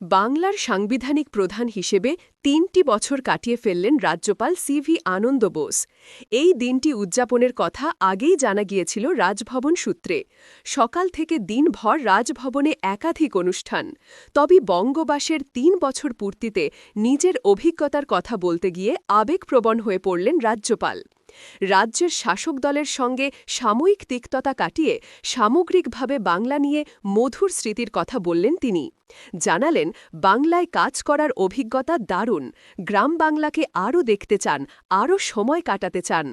বাংলার সাংবিধানিক প্রধান হিসেবে তিনটি বছর কাটিয়ে ফেললেন রাজ্যপাল সিভি আনন্দ বোস। এই দিনটি উদযাপনের কথা আগেই জানা গিয়েছিল রাজভবন সূত্রে। সকাল থেকে দিনভর রাজভবনে একাধিক অনুষ্ঠান। তবে বঙ্গবাসের তিন বছর পূর্তিতে নিজের অভিজ্ঞতার কথা বলতে গিয়ে আবেগপ্রবণ হয়ে পড়লেন রাজ্যপাল। রাজ্যের শাসক দলের সঙ্গে সাময়িক তিক্ততা কাটিয়ে সামগ্রিকভাবে বাংলা নিয়ে মধুর স্মৃতির কথা বললেন তিনি। জানালেন, বাংলায় কাজ করার অভিজ্ঞতা দারুণ, গ্রাম বাংলাকে আরও দেখতে চান, আরও সময় কাটাতে চান।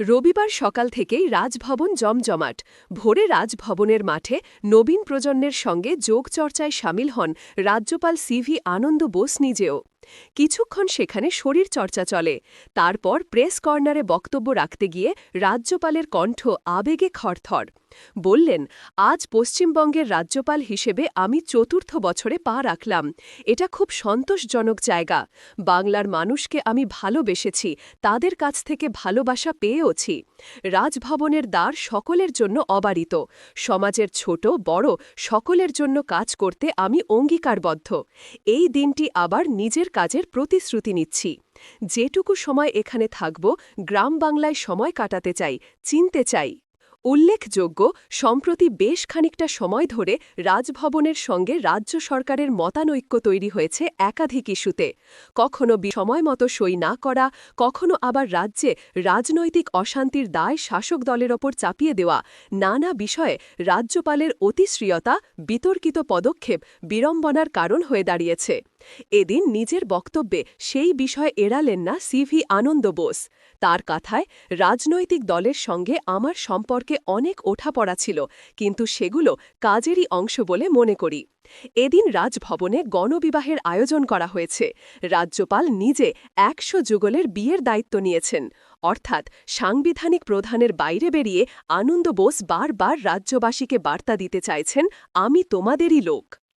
রবিবার সকাল থেকেই রাজভবন জমজমাট, ভোরে রাজভবনের মাঠে নবীন প্রজন্মের সঙ্গে যোগচর্চায় সামিল হন রাজ্যপাল সিভি আনন্দ বোস নিজেও। কিছুক্ষণ সেখানে শরীর চর্চা চলে। তারপর প্রেস কর্নারে বক্তব্য রাখতে গিয়ে রাজ্যপালের কণ্ঠ আবেগে খরথর। বললেন, আজ পশ্চিমবঙ্গের রাজ্যপাল হিসেবে আমি চতুর্থ বছরে পা রাখলাম। এটা খুব সন্তোষজনক জায়গা। বাংলার মানুষকে আমি ভালোবেসেছি, তাদের কাছ থেকে ভালোবাসা পেয়েওছি। রাজভবনের দ্বার সকলের জন্য অবারিত। সমাজের ছোট, বড় সকলের জন্য কাজ করতে আমি অঙ্গীকারবদ্ধ। এই দিনটি আবার নিজের কাজের প্রতিশ্রুতি নিচ্ছি। যেটুকু সময় এখানে থাকব, গ্রাম বাংলায় সময় কাটাতে চাই, চিনতে চাই। উল্লেখযোগ্য, সম্প্রতি বেশ খানিকটা সময় ধরে রাজভবনের সঙ্গে রাজ্য সরকারের মতানৈক্য তৈরি হয়েছে একাধিক ইস্যুতে। কখনো সময় মতো সই না করা, কখনো আবার রাজ্যে রাজনৈতিক অশান্তির দায় শাসক দলের ওপর চাপিয়ে দেওয়া, নানা বিষয়ে রাজ্যপালের অতিশ্রিয়তা, বিতর্কিত পদক্ষেপ বিড়ম্বনার কারণ হয়ে দাঁড়িয়েছে। এদিন নিজের বক্তব্যে সেই বিষয় এড়ালেন না সিভি আনন্দ বোস। তার কথায়, রাজনৈতিক দলের সঙ্গে আমার সম্পর্কে অনেক ওঠাপড়া ছিল, কিন্তু সেগুলো কাজেরই অংশ বলে মনে করি। এদিন রাজভবনে গণবিবাহের আয়োজন করা হয়েছে। রাজ্যপাল নিজে একশো যুগলের বিয়ের দায়িত্ব নিয়েছেন। অর্থাৎ সাংবিধানিক প্রধানের বাইরে বেরিয়ে আনন্দ বোস বারবার রাজ্যবাসীকে বার্তা দিতে চাইছেন, আমি তোমাদেরই লোক।